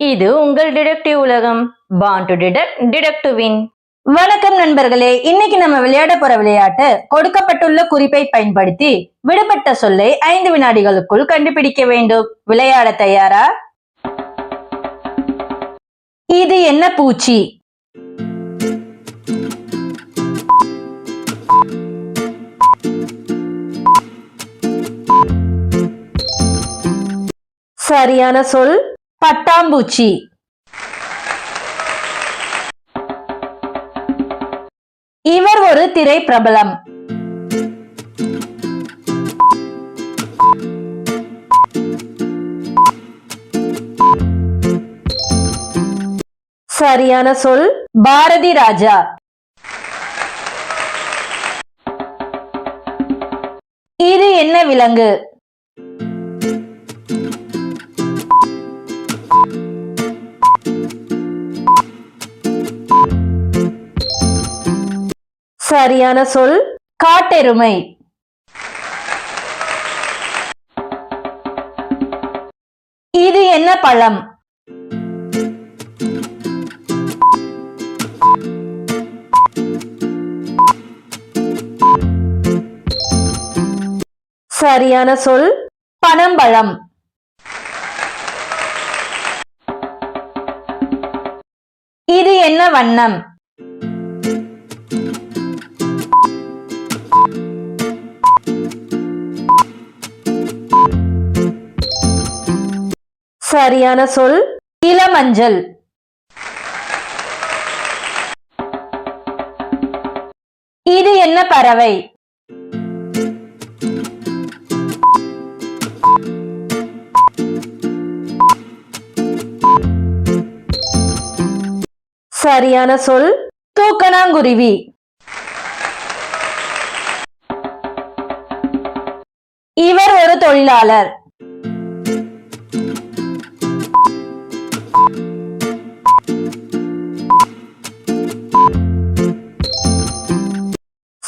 இது உங்கள் டிடெக்டிவ் உலகம் born to detect detect win வணக்கம் நண்பர்களே இன்னைக்கு நம்ம விளையாட போற விளையாட்டு கொடுக்கப்பட்டுள்ள குறிப்பை பயன்படுத்தி விடுபட்ட சொல்லை ஐந்து வினாடிகளுக்குள் கண்டுபிடிக்க வேண்டும். விளையாட தயாரா? இது என்ன பூச்சி? சரியான சொல் பட்டாம்பூச்சி. இவர் ஒரு திரை பிரபலம் சரியான சொல் பாரதி ராஜா. இது என்ன விலங்கு? சரியான சொல் காட்டெருமை. இது என்ன பழம்? சரியான சொல் பனம்பழம். இது என்ன வண்ணம்? சரியான சொல் இளமஞ்சள். இது என்ன பறவை? சரியான சொல் தூக்கணாங்குருவி. இவர் ஒரு தொழிலாளர்.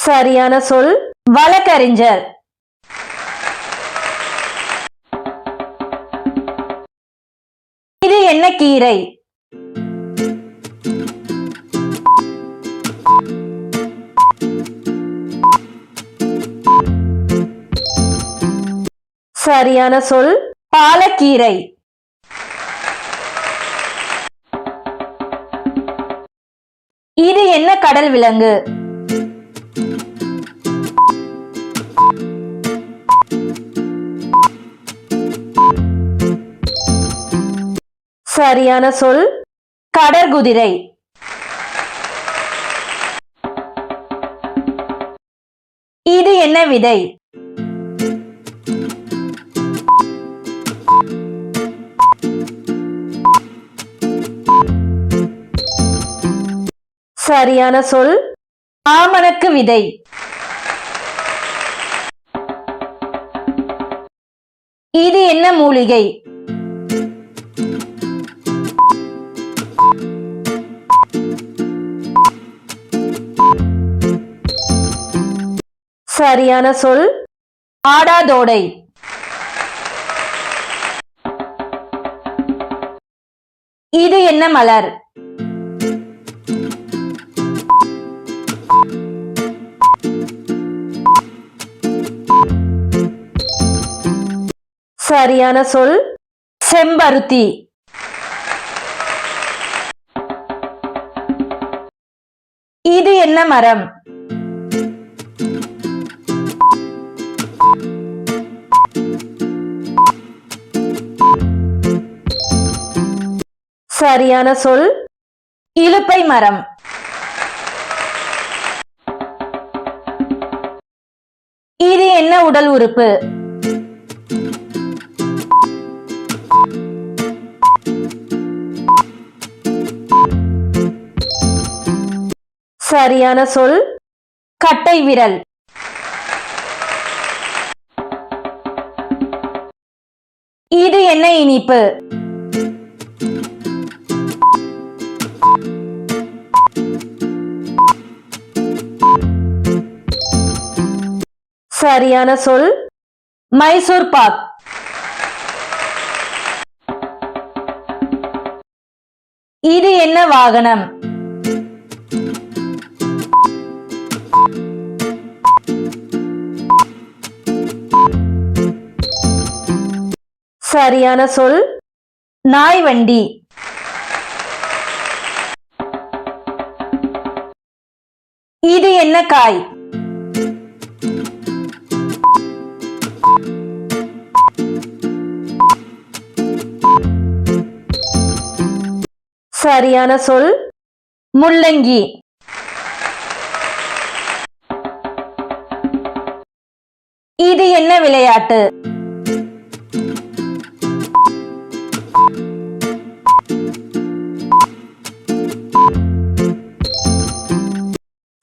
சரியான சொல் வழக்கறிஞர். இது என்ன கீரை? சரியான சொல் பாலக்கீரை. இது என்ன கடல் விலங்கு? சரியான சொல் கடற்குதிரை இது என்ன விதை? சரியான சொல் ஆமணக்கு விதை. இது என்ன மூலிகை? சரியான சொல்? ஆடாதோடை. இது என்ன மலர்? சரியான சொல்? செம்பருத்தி. இது என்ன மரம்? சரியான சொல்? இலுப்பை மரம். இது என்ன உடல் உறுப்பு? சரியான சொல்? கட்டை விரல். இது என்ன இனிப்பு? சரியான சொல் மைசூர் பாக். இது என்ன வாகனம்? சரியான சொல் நாய் வண்டி. இது என்ன காய்? சரியான சொல்? முள்ளங்கி. இது என்ன விளையாட்டு?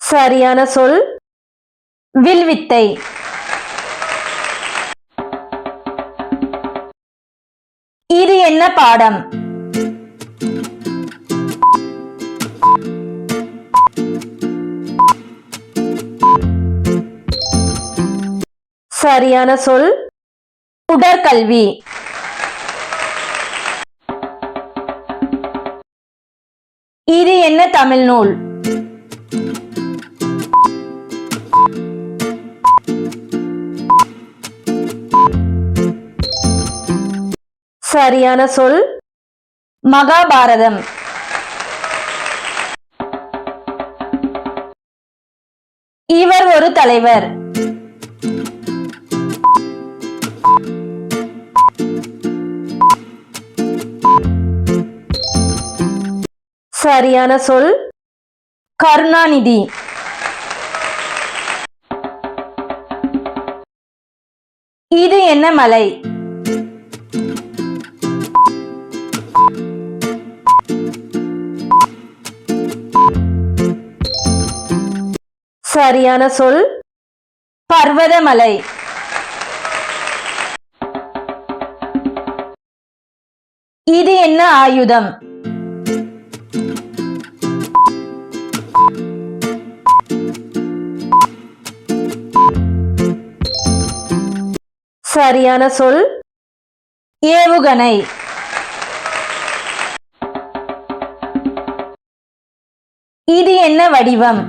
சரியான சொல்? வில்வித்தை. இது என்ன பாடம்? சரியான சொல் உடற்கல்வி இது என்ன தமிழ் நூல்? சரியான சொல் மகாபாரதம் இவர் ஒரு தலைவர். சரியான சொல் கருணாநிதி. இது என்ன மலை? சரியான சொல் பர்வதமலை. இது என்ன ஆயுதம்? சரியான சொல்? ஏவுகணை. இது என்ன வடிவம்?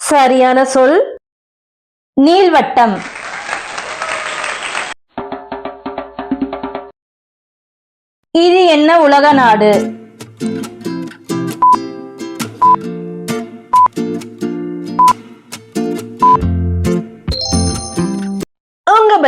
சரியான சொல்? நீள்வட்டம். இது என்ன உலக நாடு?